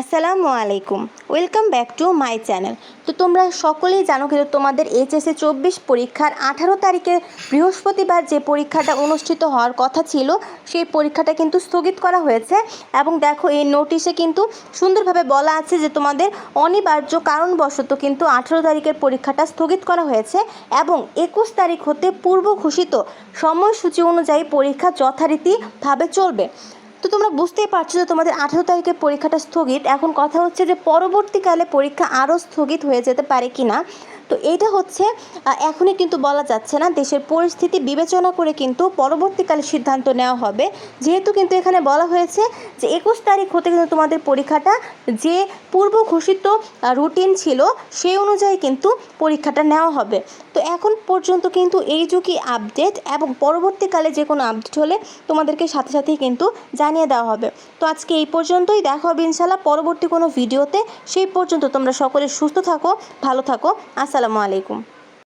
আসসালামু আলাইকুম। Welcome back to my channel তো তোমরা সকলেই জানো কিন্তু তোমাদের এইচএসএ চব্বিশ পরীক্ষার আঠারো তারিখে বৃহস্পতিবার যে পরীক্ষাটা অনুষ্ঠিত হওয়ার কথা ছিল, সেই পরীক্ষাটা কিন্তু স্থগিত করা হয়েছে। এবং দেখো, এই নোটিশে কিন্তু সুন্দরভাবে বলা আছে যে তোমাদের অনিবার্য কারণবশত কিন্তু আঠারো তারিখের পরীক্ষাটা স্থগিত করা হয়েছে এবং একুশ তারিখ হতে পূর্ব ঘোষিত সময়সূচি অনুযায়ী পরীক্ষা যথারীতিভাবে চলবে। তো তোমরা বুঝতেই পারছ যে তোমাদের আঠেরো তারিখের পরীক্ষাটা স্থগিত। এখন কথা হচ্ছে যে পরবর্তীকালে পরীক্ষা আরও স্থগিত হয়ে যেতে পারে কি না তো এইটা হচ্ছে এখনই কিন্তু বলা যাচ্ছে না দেশের পরিস্থিতি বিবেচনা করে কিন্তু পরবর্তীকালে সিদ্ধান্ত নেওয়া হবে। যেহেতু কিন্তু এখানে বলা হয়েছে যে একুশ তারিখ হতে কিন্তু তোমাদের পরীক্ষাটা যে পূর্ব ঘোষিত রুটিন ছিল সেই অনুযায়ী কিন্তু পরীক্ষাটা নেওয়া হবে। তো এখন পর্যন্ত কিন্তু এই যুগই আপডেট এবং পরবর্তীকালে যে কোনো আপডেট হলে তোমাদেরকে সাথে সাথেই কিন্তু জানিয়ে দেওয়া হবে। তো আজকে এই পর্যন্তই, দেখা হবে ইনশাল্লাহ পরবর্তী কোনো ভিডিওতে। সেই পর্যন্ত তোমরা সকলে সুস্থ থাকো, ভালো থাকো। আসসালামু আলাইকুম।